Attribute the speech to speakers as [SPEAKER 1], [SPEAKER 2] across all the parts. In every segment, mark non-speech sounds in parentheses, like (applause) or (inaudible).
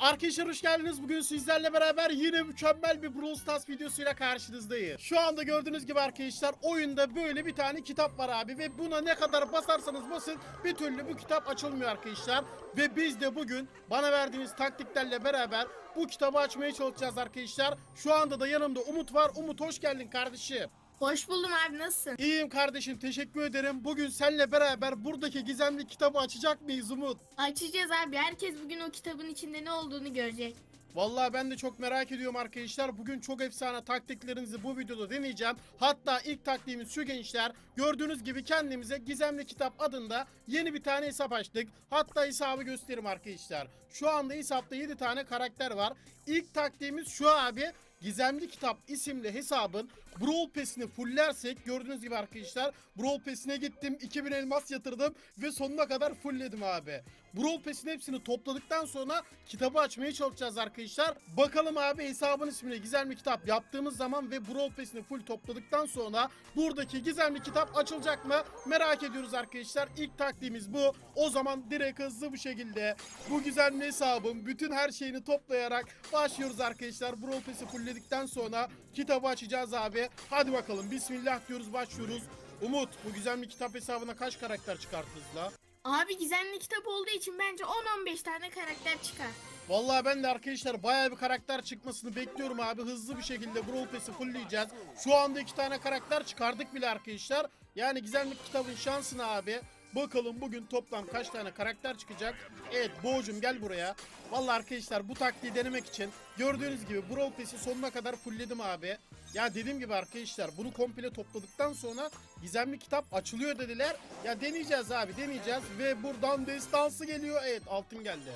[SPEAKER 1] Arkadaşlar hoş geldiniz. Bugün sizlerle beraber yine mükemmel bir Brawl Stars videosuyla karşınızdayım. Şu anda gördüğünüz gibi arkadaşlar oyunda böyle bir tane kitap var abi ve buna ne kadar basarsanız basın bir türlü bu kitap açılmıyor arkadaşlar. Ve biz de bugün bana verdiğiniz taktiklerle beraber bu kitabı açmaya çalışacağız arkadaşlar. Şu anda da yanımda Umut var. Umut hoş geldin kardeşim.
[SPEAKER 2] Hoş buldum abi nasılsın?
[SPEAKER 1] İyiyim kardeşim teşekkür ederim. Bugün seninle beraber buradaki gizemli kitabı açacak mıyız Umut?
[SPEAKER 2] Açacağız abi. Herkes bugün o kitabın içinde ne olduğunu görecek.
[SPEAKER 1] Vallahi ben de çok merak ediyorum arkadaşlar. Bugün çok efsane taktiklerinizi bu videoda deneyeceğim. Hatta ilk taktiğimiz şu gençler. Gördüğünüz gibi kendimize Gizemli Kitap adında yeni bir tane hesap açtık. Hatta hesabı göstereyim arkadaşlar. Şu anda hesapta 7 tane karakter var. İlk taktiğimiz şu abi. Gizemli Kitap isimli hesabın Brawl Pass'ini fulllersek gördüğünüz gibi arkadaşlar Brawl Pass'ine gittim 2000 elmas yatırdım ve sonuna kadar fullledim abi. Brawl Pass'in hepsini topladıktan sonra kitabı açmaya çalışacağız arkadaşlar. Bakalım abi hesabın ismini Gizemli Kitap yaptığımız zaman ve Brawl Pass'ini full topladıktan sonra buradaki Gizemli Kitap açılacak mı merak ediyoruz arkadaşlar. İlk taktiğimiz bu. O zaman direkt hızlı bir şekilde bu gizemli hesabın bütün her şeyini toplayarak başlıyoruz arkadaşlar. Brawl Pass'i fullledikten sonra kitabı açacağız abi. Hadi bakalım bismillah diyoruz başlıyoruz. Umut bu gizemli kitap hesabına kaç karakter çıkarttınız la?
[SPEAKER 2] Abi gizemli kitap olduğu için bence 10-15 tane karakter çıkar.
[SPEAKER 1] Vallahi ben de arkadaşlar bayağı bir karakter çıkmasını bekliyorum abi. Hızlı bir şekilde Brawl Pass'i fullleyeceğiz. Şu anda iki tane karakter çıkardık bile arkadaşlar. Yani gizemli kitabın şansına abi. Bakalım bugün toplam kaç tane karakter çıkacak. Evet Boğucum gel buraya. Vallahi arkadaşlar bu taktiği denemek için gördüğünüz gibi Brawl Pass'i sonuna kadar fullledim abi. Ya dediğim gibi arkadaşlar bunu komple topladıktan sonra gizemli kitap açılıyor dediler. Ya deneyeceğiz abi deneyeceğiz ve buradan destansı geliyor. Evet altın geldi.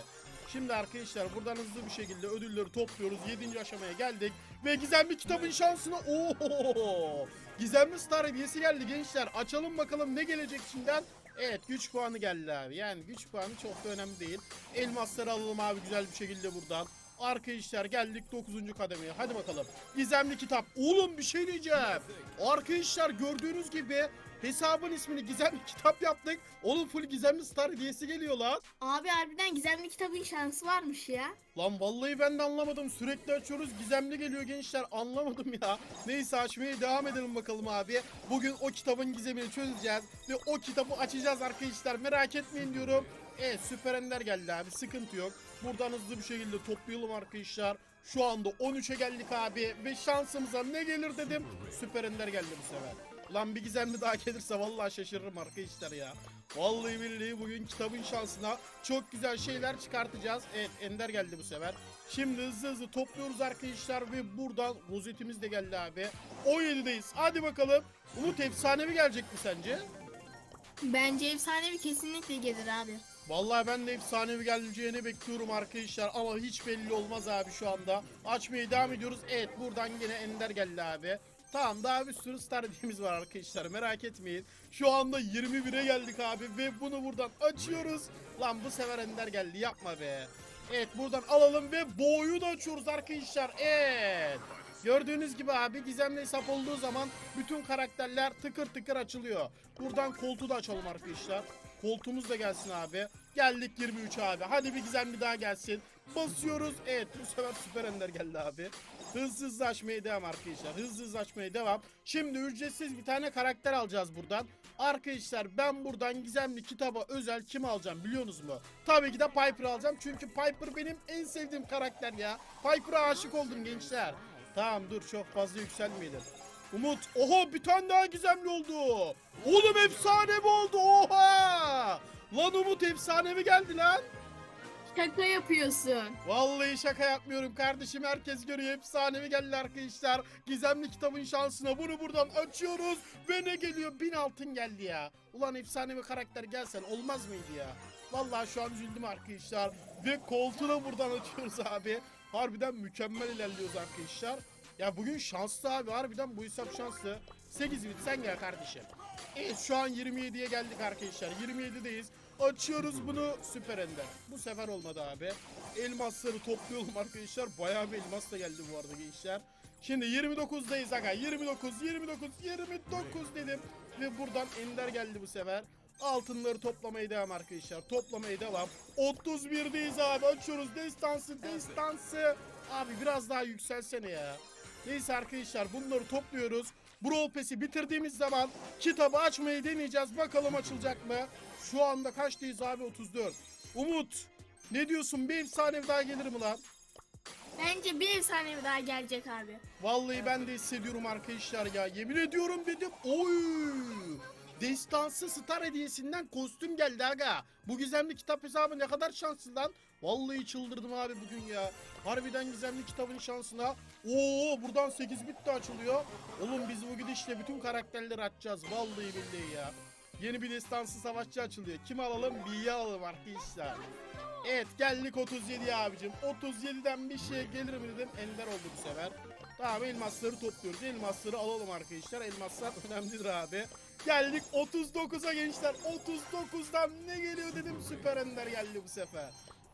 [SPEAKER 1] Şimdi arkadaşlar buradan hızlı bir şekilde ödülleri topluyoruz. 7. aşamaya geldik. Ve gizemli kitabın şansına... Oo! Gizemli star hediyesi geldi gençler. Açalım bakalım ne gelecek içinden. Evet güç puanı geldi abi. Yani güç puanı çok da önemli değil. Elmasları alalım abi güzel bir şekilde buradan. Arkadaşlar geldik 9. kademeye. Hadi bakalım. Gizemli kitap. Oğlum bir şey diyeceğim. Arkadaşlar gördüğünüz gibi hesabın ismini gizemli (laughs) kitap yaptık. Oğlum full gizemli star hediyesi geliyor lan.
[SPEAKER 2] Abi harbiden gizemli kitabın şansı varmış ya.
[SPEAKER 1] Lan vallahi ben de anlamadım. Sürekli açıyoruz. Gizemli geliyor gençler. Anlamadım ya. Neyse açmaya devam edelim bakalım abi. Bugün o kitabın gizemini çözeceğiz. Ve o kitabı açacağız arkadaşlar. Merak etmeyin diyorum. Evet süper ender geldi abi. Sıkıntı yok. Buradan hızlı bir şekilde toplayalım arkadaşlar. Şu anda 13'e geldik abi. Ve şansımıza ne gelir dedim. Süper ender geldi bu sefer. Lan bir gizemli daha gelirse vallahi şaşırırım arkadaşlar ya. Vallahi billahi bugün kitabın şansına çok güzel şeyler çıkartacağız. Evet Ender geldi bu sefer. Şimdi hızlı hızlı topluyoruz arkadaşlar ve buradan rozetimiz de geldi abi. 17'deyiz. Hadi bakalım. Umut efsanevi gelecek mi sence?
[SPEAKER 2] Bence efsanevi kesinlikle gelir abi.
[SPEAKER 1] Vallahi ben de efsanevi geleceğini bekliyorum arkadaşlar ama hiç belli olmaz abi şu anda. Açmaya devam ediyoruz. Evet buradan yine Ender geldi abi. Tamam daha bir sürü star hediyemiz var arkadaşlar merak etmeyin. Şu anda 21'e geldik abi ve bunu buradan açıyoruz. Lan bu sefer Ender geldi yapma be. Evet buradan alalım ve boğuyu da açıyoruz arkadaşlar. Evet. Gördüğünüz gibi abi gizemli hesap olduğu zaman bütün karakterler tıkır tıkır açılıyor. Buradan koltuğu da açalım arkadaşlar. Koltuğumuz da gelsin abi. Geldik 23 abi. Hadi bir gizemli daha gelsin. Basıyoruz. Evet bu sefer süper ender geldi abi. Hızlı açmaya devam arkadaşlar. Hızlı açmaya devam. Şimdi ücretsiz bir tane karakter alacağız buradan. Arkadaşlar ben buradan gizemli kitaba özel kim alacağım biliyorsunuz mu? Tabii ki de Piper alacağım. Çünkü Piper benim en sevdiğim karakter ya. Piper'a aşık oldum gençler. Tamam dur çok fazla yükselmeyelim. Umut oha bir tane daha gizemli oldu. Oğlum efsane mi oldu oha. Lan Umut efsane mi geldi lan?
[SPEAKER 2] Şaka yapıyorsun.
[SPEAKER 1] Vallahi şaka yapmıyorum kardeşim herkes görüyor efsanevi geldi arkadaşlar. Gizemli kitabın şansına bunu buradan açıyoruz ve ne geliyor bin altın geldi ya. Ulan efsanevi karakter gelsen olmaz mıydı ya? Vallahi şu an üzüldüm arkadaşlar ve koltuğunu buradan açıyoruz abi. Harbiden mükemmel ilerliyoruz arkadaşlar. Ya bugün şanslı abi harbiden bu hesap şanslı. 8 bit sen gel kardeşim. Evet şu an 27'ye geldik arkadaşlar. 27'deyiz. Açıyoruz bunu süper ender. Bu sefer olmadı abi. Elmasları topluyorum arkadaşlar. Bayağı bir elmas da geldi bu arada gençler. Şimdi 29'dayız aga. 29, 29, 29 dedim. Ve buradan ender geldi bu sefer. Altınları toplamaya devam arkadaşlar. Toplamaya devam. 31'deyiz abi. Açıyoruz destansı destansı. Abi biraz daha yükselsene ya. Neyse arkadaşlar bunları topluyoruz. Brawl Pass'i bitirdiğimiz zaman kitabı açmayı deneyeceğiz. Bakalım açılacak mı? Şu anda kaçtayız abi? 34. Umut ne diyorsun? Bir efsane daha gelir mi lan?
[SPEAKER 2] Bence bir efsane daha gelecek abi.
[SPEAKER 1] Vallahi ben de hissediyorum arkadaşlar ya. Yemin ediyorum dedim. Oy! Destansı Star hediyesinden kostüm geldi aga. Bu gizemli kitap hesabı ne kadar şanslı lan. Vallahi çıldırdım abi bugün ya. Harbiden gizemli kitabın şansına. Oo buradan 8 bit de açılıyor. Oğlum biz bu gidişle bütün karakterleri açacağız. Vallahi billahi ya. Yeni bir destansı savaşçı açılıyor. Kim alalım? B'yi alalım arkadaşlar. Evet geldik 37 abicim. 37'den bir şey gelir mi dedim. Ender oldu bu sefer. Tamam elmasları topluyoruz. Elmasları alalım arkadaşlar. Elmaslar (laughs) önemlidir abi. Geldik 39'a gençler. 39'dan ne geliyor dedim. Süper Ender geldi bu sefer.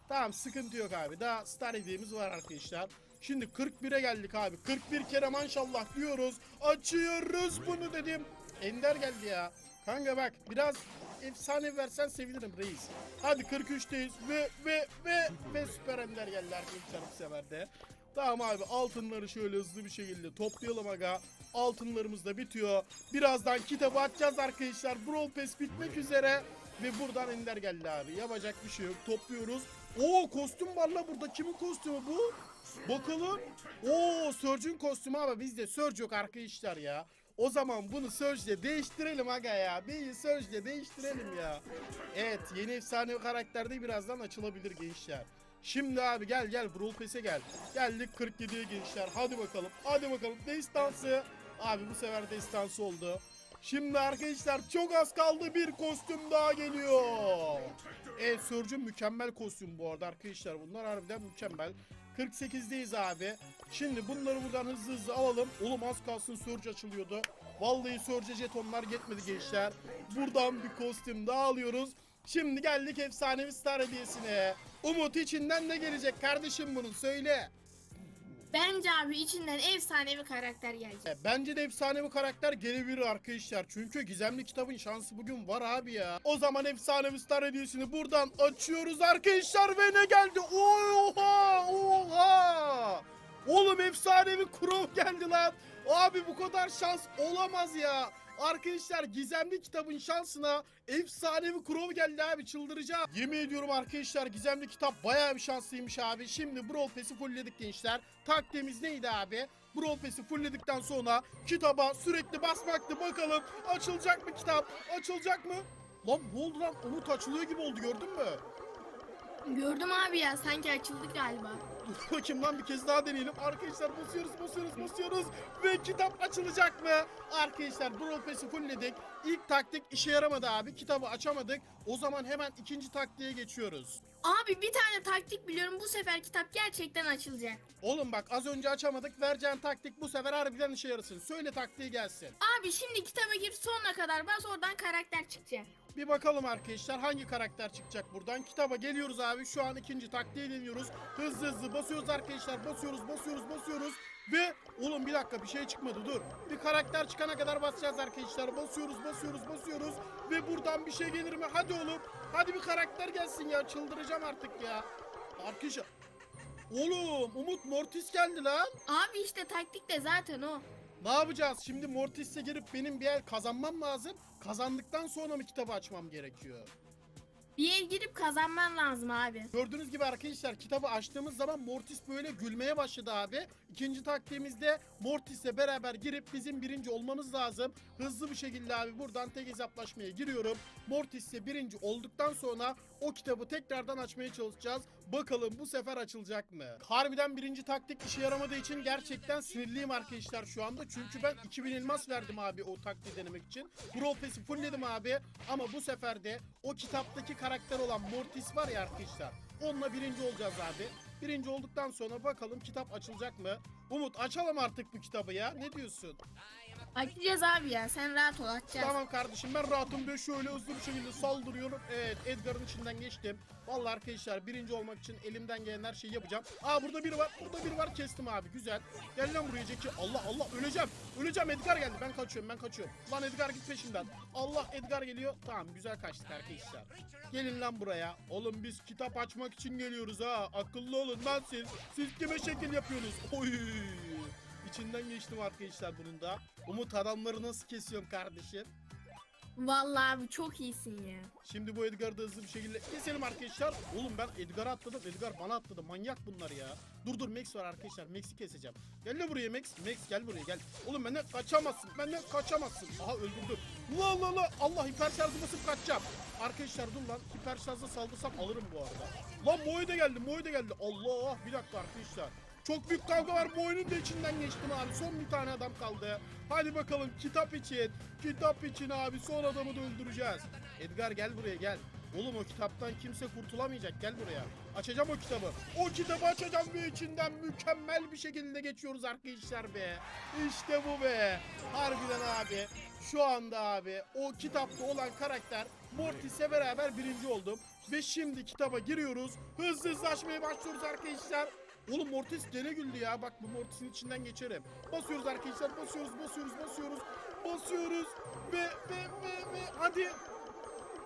[SPEAKER 1] Tamam sıkıntı yok abi. Daha star hediyemiz var arkadaşlar. Şimdi 41'e geldik abi. 41 kere maşallah diyoruz. Açıyoruz bunu dedim. Ender geldi ya. Kanka bak biraz efsane versen sevinirim reis. Hadi 43'teyiz ve ve ve ve süper ender geldi arkadaşlar bu sefer. Tamam abi altınları şöyle hızlı bir şekilde toplayalım aga. Altınlarımız da bitiyor. Birazdan kitabı açacağız arkadaşlar. Brawl Pass bitmek üzere. Ve buradan ender geldi abi. Yapacak bir şey yok. Topluyoruz. Oo kostüm var la burada. Kimin kostümü bu? Bakalım. Oo Surge'ün kostümü ama bizde Surge yok arkadaşlar ya. O zaman bunu Surge'le değiştirelim aga ya. Bir Surge'le değiştirelim ya. Evet yeni efsane karakterde birazdan açılabilir gençler. Şimdi abi gel gel Brawl Pass'e gel. Geldik 47'ye gençler. Hadi bakalım. Hadi bakalım. Destansı. Abi bu sefer destansı oldu. Şimdi arkadaşlar çok az kaldı bir kostüm daha geliyor. Evet Surge'un mükemmel kostüm bu arada arkadaşlar. Bunlar harbiden mükemmel. 48'deyiz abi. Şimdi bunları buradan hızlı hızlı alalım. Oğlum az kalsın Surge açılıyordu. Vallahi Surge jetonlar yetmedi gençler. Buradan bir kostüm daha alıyoruz. Şimdi geldik efsanevi star hediyesine. Umut içinden ne gelecek kardeşim bunun söyle.
[SPEAKER 2] Bence abi içinden efsane bir karakter gelecek.
[SPEAKER 1] E, Bence de efsane bir karakter gelebilir arkadaşlar. Çünkü gizemli kitabın şansı bugün var abi ya. O zaman efsanevi star hediyesini buradan açıyoruz arkadaşlar ve ne geldi? Oha! Oha! Oğlum efsanevi Crow geldi lan. Abi bu kadar şans olamaz ya. Arkadaşlar gizemli kitabın şansına efsanevi Crow geldi abi çıldıracağım. Yemin ediyorum arkadaşlar gizemli kitap bayağı bir şanslıymış abi. Şimdi Brawl Pass'i fullledik gençler. Taktiğimiz neydi abi? Brawl Pass'i fullledikten sonra kitaba sürekli basmaktı. Bakalım açılacak mı kitap? Açılacak mı? Lan ne oldu lan? Umut açılıyor gibi oldu gördün mü?
[SPEAKER 2] Gördüm abi ya sanki açıldı galiba.
[SPEAKER 1] Dur bakayım lan bir kez daha deneyelim. Arkadaşlar basıyoruz basıyoruz basıyoruz. Ve kitap açılacak mı? Arkadaşlar Brawl Pass'i fullledik. İlk taktik işe yaramadı abi. Kitabı açamadık. O zaman hemen ikinci taktiğe geçiyoruz.
[SPEAKER 2] Abi bir tane taktik biliyorum bu sefer kitap gerçekten açılacak.
[SPEAKER 1] Oğlum bak az önce açamadık. Vereceğin taktik bu sefer harbiden işe yarasın. Söyle taktiği gelsin.
[SPEAKER 2] Abi şimdi kitaba gir sonuna kadar bas oradan karakter çıkacak.
[SPEAKER 1] Bir bakalım arkadaşlar hangi karakter çıkacak buradan. Kitaba geliyoruz abi. Şu an ikinci taktiği deniyoruz. Hızlı hızlı basıyoruz arkadaşlar. Basıyoruz basıyoruz basıyoruz. Ve oğlum bir dakika bir şey çıkmadı dur. Bir karakter çıkana kadar basacağız arkadaşlar. Basıyoruz basıyoruz basıyoruz. Ve buradan bir şey gelir mi? Hadi oğlum. Hadi bir karakter gelsin ya. Çıldıracağım artık ya. Arkadaşlar. Oğlum Umut Mortis geldi lan.
[SPEAKER 2] Abi işte taktik de zaten o.
[SPEAKER 1] Ne yapacağız? Şimdi Mortis'e girip benim bir el kazanmam lazım. Kazandıktan sonra mı kitabı açmam gerekiyor?
[SPEAKER 2] Bir yer girip kazanman lazım abi.
[SPEAKER 1] Gördüğünüz gibi arkadaşlar kitabı açtığımız zaman Mortis böyle gülmeye başladı abi. İkinci taktiğimizde Mortis'le beraber girip bizim birinci olmamız lazım. Hızlı bir şekilde abi buradan tek hesaplaşmaya giriyorum. Mortis'le birinci olduktan sonra o kitabı tekrardan açmaya çalışacağız. Bakalım bu sefer açılacak mı? Harbiden birinci taktik işe yaramadığı için gerçekten sinirliyim arkadaşlar şu anda. Çünkü ben 2000 elmas verdim abi o taktiği denemek için. Brawl Pass'i fullledim abi. Ama bu sefer de o kitaptaki karakter olan Mortis var ya arkadaşlar. Onunla birinci olacağız abi. Birinci olduktan sonra bakalım kitap açılacak mı? Umut açalım artık bu kitabı ya. Ne diyorsun?
[SPEAKER 2] Açacağız abi ya sen rahat ol açacağız.
[SPEAKER 1] Tamam kardeşim ben rahatım ve şöyle hızlı bir şekilde saldırıyorum. Evet Edgar'ın içinden geçtim. Vallahi arkadaşlar birinci olmak için elimden gelen her şeyi yapacağım. Aa burada biri var. Burada biri var. Kestim abi. Güzel. Gel lan buraya Jackie. Allah Allah öleceğim. Öleceğim Edgar geldi. Ben kaçıyorum ben kaçıyorum. Lan Edgar git peşimden. Allah Edgar geliyor. Tamam güzel kaçtık arkadaşlar. Gelin lan buraya. Oğlum biz kitap açmak için geliyoruz ha. Akıllı olun lan siz. Siz kime şekil yapıyorsunuz? Oy. İçinden geçtim arkadaşlar bunun da. Umut adamları nasıl kesiyorum kardeşim?
[SPEAKER 2] Vallahi abi çok iyisin ya.
[SPEAKER 1] Şimdi bu Edgar'ı da hızlı bir şekilde keselim arkadaşlar. Oğlum ben Edgar'a atladım. Edgar bana atladı. Manyak bunlar ya. Dur dur Max var arkadaşlar. Max'i keseceğim. Gel de buraya Max. Max gel buraya gel. Oğlum benden kaçamazsın. Benden kaçamazsın. Aha öldürdüm. La la la. Allah hiper şarjı basıp kaçacağım. Arkadaşlar dur lan. Hiper şarjla saldırsam alırım bu arada. Lan Moe de geldi. Moe de geldi. Allah. Bir dakika arkadaşlar. Çok büyük kavga var. Bu oyunun da içinden geçtim abi. Son bir tane adam kaldı. Hadi bakalım kitap için. Kitap için abi. Son adamı da öldüreceğiz. Edgar gel buraya gel. Oğlum o kitaptan kimse kurtulamayacak. Gel buraya. Açacağım o kitabı. O kitabı açacağım ve içinden mükemmel bir şekilde geçiyoruz arkadaşlar be. İşte bu be. Harbiden abi. Şu anda abi o kitapta olan karakter Mortis'e beraber birinci oldum. Ve şimdi kitaba giriyoruz. Hızlı hızlı açmaya başlıyoruz arkadaşlar. Oğlum Mortis gene güldü ya. Bak bu Mortis'in içinden geçerim. Basıyoruz arkadaşlar. Basıyoruz, basıyoruz, basıyoruz. Basıyoruz. Ve ve ve ve hadi.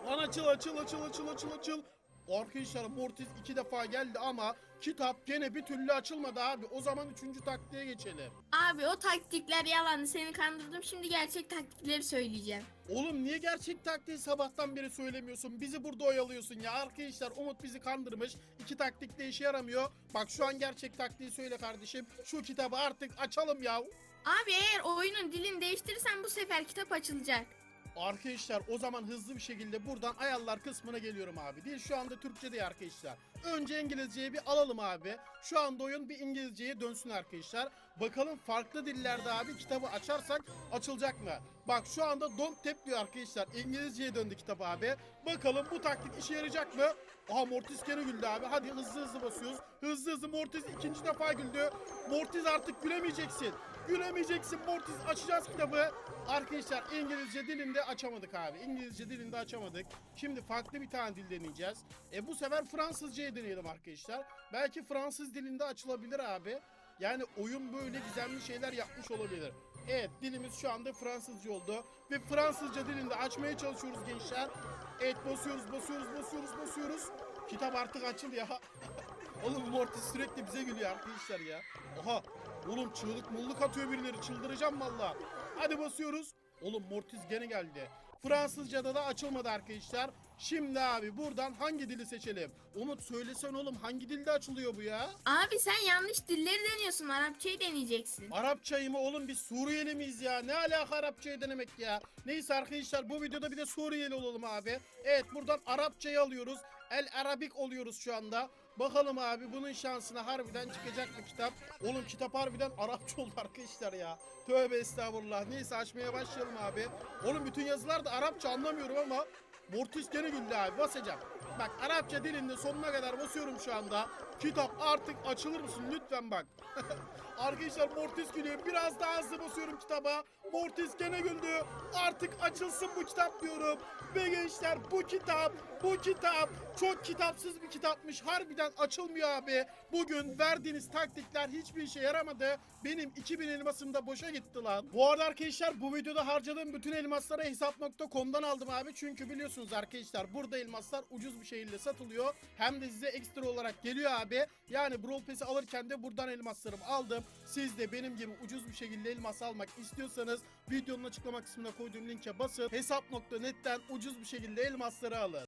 [SPEAKER 1] Lan açıl açıl açıl açıl açıl açıl. Arkadaşlar Mortis iki defa geldi ama kitap gene bir türlü açılmadı abi. O zaman üçüncü taktiğe geçelim.
[SPEAKER 2] Abi o taktikler yalandı seni kandırdım şimdi gerçek taktikleri söyleyeceğim.
[SPEAKER 1] Oğlum niye gerçek taktiği sabahtan beri söylemiyorsun? Bizi burada oyalıyorsun ya. Arkadaşlar Umut bizi kandırmış. İki taktik de işe yaramıyor. Bak şu an gerçek taktiği söyle kardeşim. Şu kitabı artık açalım ya.
[SPEAKER 2] Abi eğer oyunun dilini değiştirirsen bu sefer kitap açılacak.
[SPEAKER 1] Arkadaşlar o zaman hızlı bir şekilde buradan ayarlar kısmına geliyorum abi. Dil şu anda Türkçe değil arkadaşlar. Önce İngilizceyi bir alalım abi. Şu anda oyun bir İngilizceye dönsün arkadaşlar. Bakalım farklı dillerde abi kitabı açarsak açılacak mı? Bak şu anda don't tap diyor arkadaşlar. İngilizceye döndü kitap abi. Bakalım bu taktik işe yarayacak mı? Aha Mortis gene güldü abi. Hadi hızlı hızlı basıyoruz. Hızlı hızlı Mortis ikinci defa güldü. Mortis artık gülemeyeceksin. Gülemeyeceksin Mortis. Açacağız kitabı. Arkadaşlar İngilizce dilinde açamadık abi. İngilizce dilinde açamadık. Şimdi farklı bir tane dil deneyeceğiz. E bu sefer Fransızcayı deneyelim arkadaşlar. Belki Fransız dilinde açılabilir abi. Yani oyun böyle gizemli şeyler yapmış olabilir. Evet dilimiz şu anda Fransızca oldu. Ve Fransızca dilinde açmaya çalışıyoruz gençler. Evet basıyoruz basıyoruz basıyoruz basıyoruz. Kitap artık açıl ya. (laughs) Oğlum Mortis sürekli bize gülüyor arkadaşlar ya. Oha. Oğlum çığlık mulluk atıyor birileri. Çıldıracağım valla. Hadi basıyoruz. Oğlum Mortis gene geldi. Fransızca'da da açılmadı arkadaşlar. Şimdi abi buradan hangi dili seçelim? Umut söylesen oğlum hangi dilde açılıyor bu ya?
[SPEAKER 2] Abi sen yanlış dilleri deniyorsun Arapçayı deneyeceksin.
[SPEAKER 1] Arapçayı mı oğlum biz Suriyeli miyiz ya? Ne alaka Arapçayı denemek ya? Neyse arkadaşlar bu videoda bir de Suriyeli olalım abi. Evet buradan Arapçayı alıyoruz. El Arabik oluyoruz şu anda. Bakalım abi bunun şansına harbiden çıkacak mı kitap? Oğlum kitap harbiden Arapça (laughs) oldu arkadaşlar ya. Tövbe estağfurullah. Neyse açmaya başlayalım abi. Oğlum bütün yazılar da Arapça anlamıyorum ama Mortis gene güldü abi basacağım. Bak Arapça dilinde sonuna kadar basıyorum şu anda. Kitap artık açılır mısın lütfen bak. (laughs) Arkadaşlar Mortis gülüyor. Biraz daha hızlı basıyorum kitaba. Mortis gene güldü. Artık açılsın bu kitap diyorum. Ve gençler bu kitap, bu kitap çok kitapsız bir kitapmış. Harbiden açılmıyor abi. Bugün verdiğiniz taktikler hiçbir işe yaramadı. Benim 2000 elmasım da boşa gitti lan. Bu arada arkadaşlar bu videoda harcadığım bütün elmasları hesap.com'dan aldım abi. Çünkü biliyorsunuz arkadaşlar burada elmaslar ucuz bir şekilde satılıyor. Hem de size ekstra olarak geliyor abi. Yani Brawl Pass'i alırken de buradan elmaslarımı aldım. Siz de benim gibi ucuz bir şekilde elmas almak istiyorsanız videonun açıklama kısmına koyduğum linke basın. Hesap.net'ten ucuz bir şekilde elmasları alın.